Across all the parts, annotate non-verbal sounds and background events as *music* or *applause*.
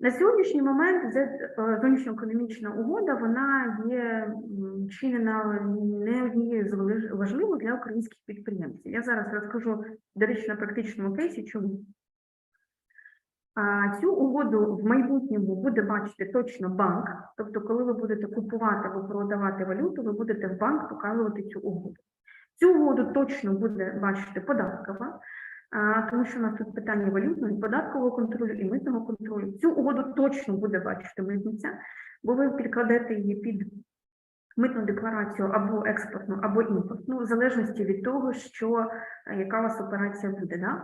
На сьогоднішній момент е, зовнішньоекономічна угода вона є чинена не однією з важливих для українських підприємців. Я зараз розкажу, до речі, на практичному кейсі, чому. Цю угоду в майбутньому буде бачити точно банк. Тобто, коли ви будете купувати або продавати валюту, ви будете в банк показувати цю угоду. Цю угоду точно буде бачити податкова, тому що у нас тут питання валютного і податкового контролю і митного контролю. Цю угоду точно буде бачити митниця, бо ви підкладете її під митну декларацію або експортну, або імпортну, в залежності від того, що е, яка у вас операція буде. Да?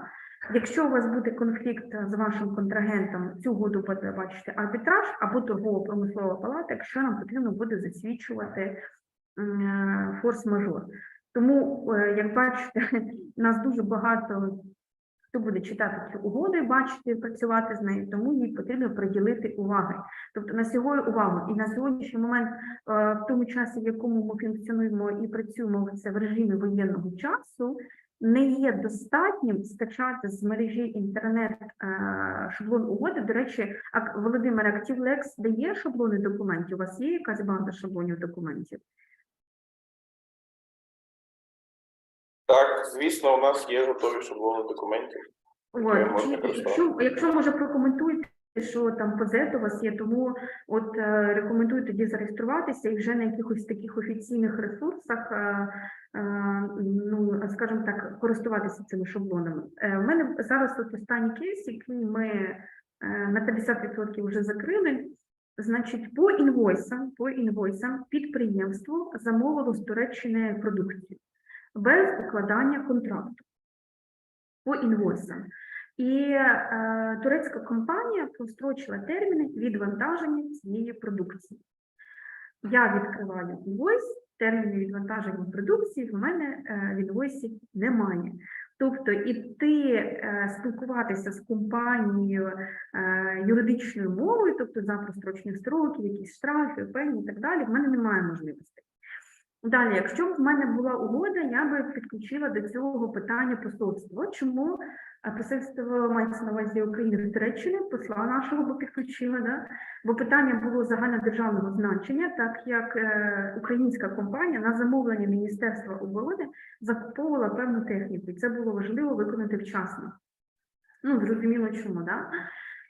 Якщо у вас буде конфлікт з вашим контрагентом, цю угоду буде бачити арбітраж або торгово-промислова палата, якщо нам потрібно буде засвідчувати е, форс-мажор. Тому, е, як бачите, *laughs* нас дуже багато хто буде читати цю угоду і бачити, працювати з нею, тому їй потрібно приділити уваги. Тобто на сьогодні увагу і на сьогоднішній момент, е, в тому часі, в якому ми функціонуємо і працюємо це в режимі воєнного часу, не є достатнім скачати з мережі інтернет е, шаблон угоди. До речі, Володимир ActiveLex дає шаблони документів. У вас є якась база шаблонів документів? Так, звісно, у нас є готові шаблони документів. От, чи- користуватися. якщо, якщо може прокоментуйте, що там по Z у вас є, тому от е, рекомендую тоді зареєструватися і вже на якихось таких офіційних ресурсах, е, е, ну скажімо так, користуватися цими шаблонами. Е, в мене зараз тут останній кейс, який ми е, на 50% вже закрили. Значить, по інвойсам, по інвойсам підприємство замовило з Туреччини продукцію без укладання контракту по інвойсам. І е, турецька компанія прострочила терміни відвантаження цієї продукції. Я відкриваю інвойс, терміни відвантаження продукції в мене е, в інвойсі немає. Тобто іти е, спілкуватися з компанією е, юридичною мовою, тобто за прострочені строки, якісь штрафи, пені і так далі, в мене немає можливості. Далі, якщо б в мене була угода, я би підключила до цього питання посольство. Чому посольство мається на увазі України в Туреччині, посла нашого би підключила, да? бо питання було загальнодержавного значення, так як е, українська компанія на замовлення Міністерства оборони закуповувала певну техніку, і це було важливо виконати вчасно. Ну, зрозуміло чому, да?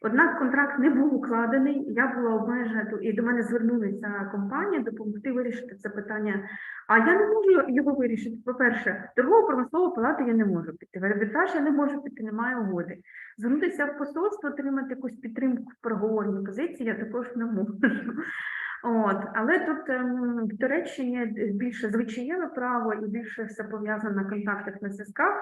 Однак контракт не був укладений, я була обмежена, і до мене звернулася компанія допомогти вирішити це питання. А я не можу його вирішити. По-перше, торгову промислову палату я не можу піти. В я не можу піти, немає угоди. Звернутися в посольство, отримати якусь підтримку в переговорній позиції, я також не можу. От, але тут ем, в Туреччині більше звичаєве право і більше все пов'язано на контактах на зв'язках.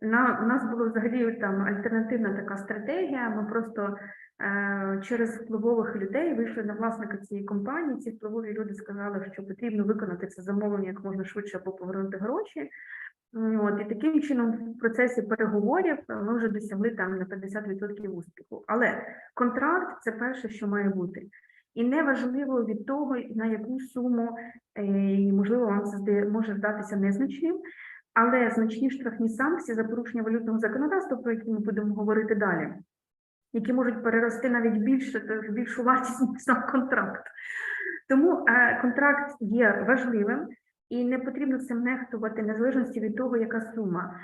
На, у нас була взагалі там альтернативна така стратегія. Ми просто е, через впливових людей вийшли на власника цієї компанії. Ці впливові люди сказали, що потрібно виконати це замовлення як можна швидше або повернути гроші. От, і таким чином в процесі переговорів ми вже досягли там на 50% успіху. Але контракт це перше, що має бути. І неважливо від того, на яку суму, е, і, можливо, вам це може здатися незначним, але значні штрафні санкції за порушення валютного законодавства, про які ми будемо говорити далі, які можуть перерости навіть більше більшу вартість сам контракт. Тому е, контракт є важливим і не потрібно цим нехтувати незалежності від того, яка сума.